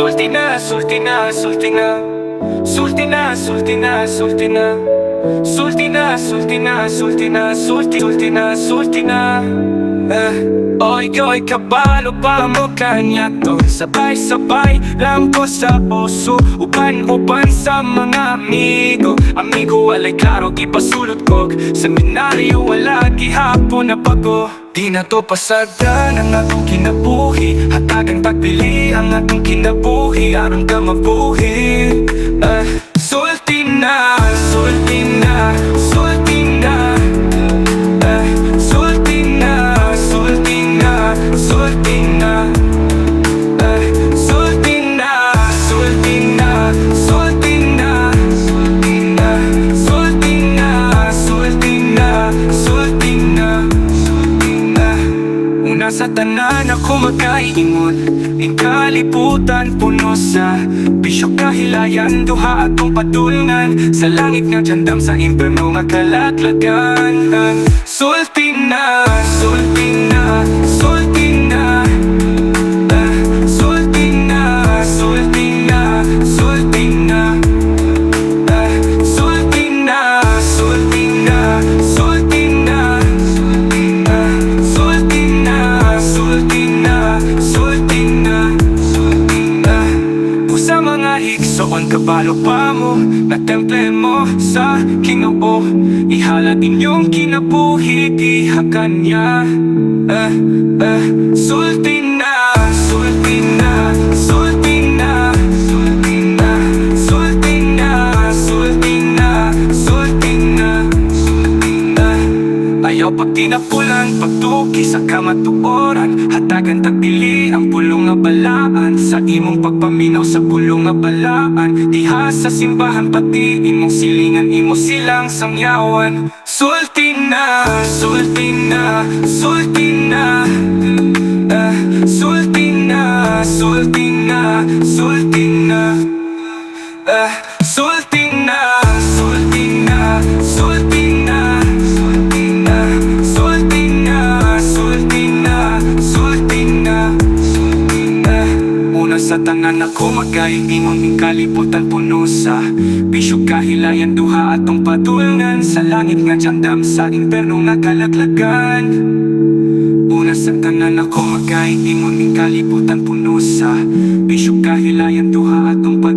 Sulti na, sulti na, sulti na. Sulti na, sulti na, sulti na. Sulti na, sulti na, sulti na Sulti, sulti na, sulti na. Eh, Oy, oy, kabalo pa mo kanya to. Sabay-sabay lang ko sa puso. Uban-uban sa mga amigo. Amigo, walay klaro, ipasulot ko Seminaryo, wala gihapon na bago Di na to pasagdan ang atong kinabuhi. Hatagang pagbili ang atong kinabuhi. Aron ka mabuhi Una sa tanan ako magkaingon Ing kalibutan puno sa Bisyo kahilayan duha atong padulngan Sa langit nga jandam sa imperno nga kalatlagan. Sulti na, Mga higsoon kabalo pa mo Na temple mo sa kinoo Ihala inyong kinabuhi Ihakan niya eh, eh, Sulti na, pag tinapulan, pagtuki sa kamatuoran. Hatagan tagbili ang pulong nga balaan. Sa imong pagpaminaw sa pulong nga balaan. Diha sa simbahan pati imong silingan imo silang sangyawan. Sulti na, sulti na, sulti na. Ah, Sulti na, sulti na, sulti na sa tanan ako magay Imong ning kalibutan puno sa Bisyo. Kahilayan duha atong padulngan Sa langit nga jandam sa imperno nga kalaglagan Una sa tanan ako magay Imong ning kalibutan puno sa Bisyo. Kahilayan duha atong padulngan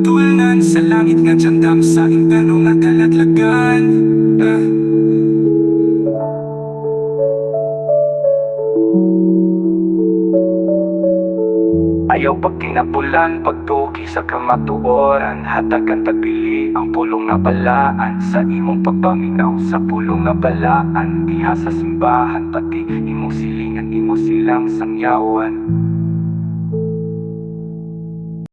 Ayaw pag kinabulan, pagtuki sa kamatuoran. Hatagan tagbili ang pulong na balaan. Sa imong pagpaminaw sa pulong na balaan. Diha sa simbahan, pati imong silingan, imo silang sangyawan